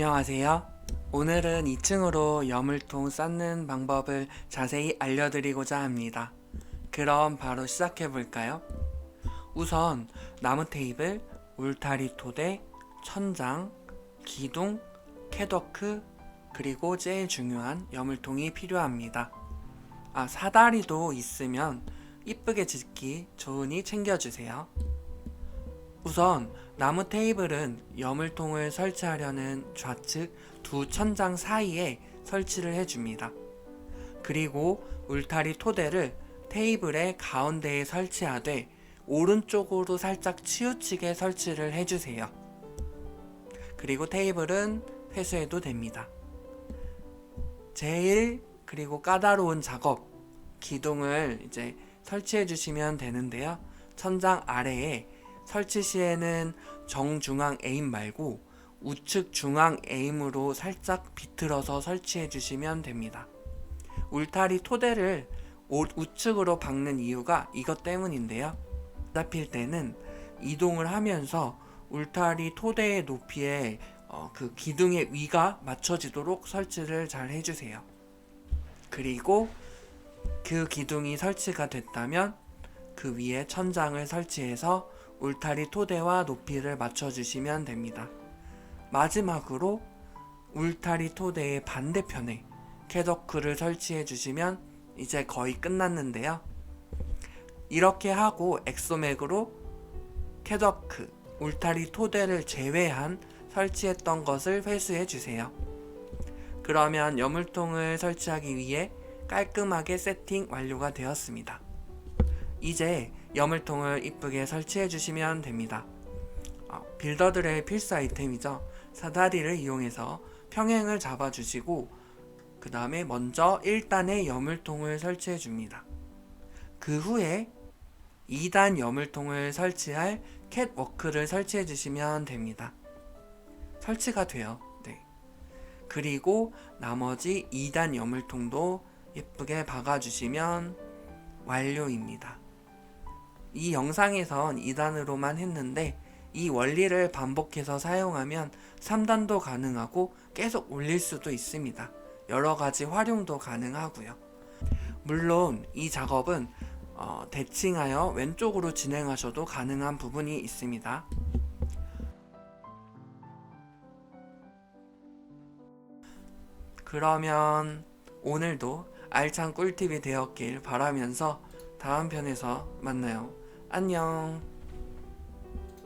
안녕하세요. 오늘은 2층으로 여물통 쌓는 방법을 자세히 알려드리고자 합니다. 그럼 바로 시작해 볼까요? 우선 나무 테이블, 울타리 토대, 천장, 기둥, 캐더크, 그리고 제일 중요한 여물통이 필요합니다. 아, 사다리도 있으면 이쁘게 짓기 좋으니 챙겨주세요. 우선 나무 테이블은 여물통을 설치하려는 좌측 두 천장 사이에 설치를 해줍니다. 그리고 울타리 토대를 테이블의 가운데에 설치하되 오른쪽으로 살짝 치우치게 설치를 해주세요. 그리고 테이블은 회수해도 됩니다. 제일 그리고 까다로운 작업 기둥을 이제 설치해 주시면 되는데요. 천장 아래에 설치 시에는 정중앙 에임 말고 우측 중앙 에임으로 살짝 비틀어서 설치해 주시면 됩니다. 울타리 토대를 오- 우측으로 박는 이유가 이것 때문인데요. 잡힐 때는 이동을 하면서 울타리 토대의 높이에 어, 그 기둥의 위가 맞춰지도록 설치를 잘 해주세요. 그리고 그 기둥이 설치가 됐다면 그 위에 천장을 설치해서 울타리 토대와 높이를 맞춰주시면 됩니다. 마지막으로 울타리 토대의 반대편에 캐더크를 설치해 주시면 이제 거의 끝났는데요. 이렇게 하고 엑소맥으로 캐더크, 울타리 토대를 제외한 설치했던 것을 회수해 주세요. 그러면 여물통을 설치하기 위해 깔끔하게 세팅 완료가 되었습니다. 이제 여물통을 이쁘게 설치해 주시면 됩니다. 어, 빌더들의 필수 아이템이죠. 사다리를 이용해서 평행을 잡아 주시고 그 다음에 먼저 1단의 여물통을 설치해 줍니다. 그 후에 2단 여물통을 설치할 캣워크를 설치해 주시면 됩니다. 설치가 돼요. 네. 그리고 나머지 2단 여물통도 예쁘게 박아주시면 완료입니다. 이 영상에선 2단으로만 했는데 이 원리를 반복해서 사용하면 3단도 가능하고 계속 올릴 수도 있습니다. 여러 가지 활용도 가능하고요. 물론 이 작업은 어, 대칭하여 왼쪽으로 진행하셔도 가능한 부분이 있습니다. 그러면 오늘도 알찬 꿀팁이 되었길 바라면서 다음 편에서 만나요. 안녕.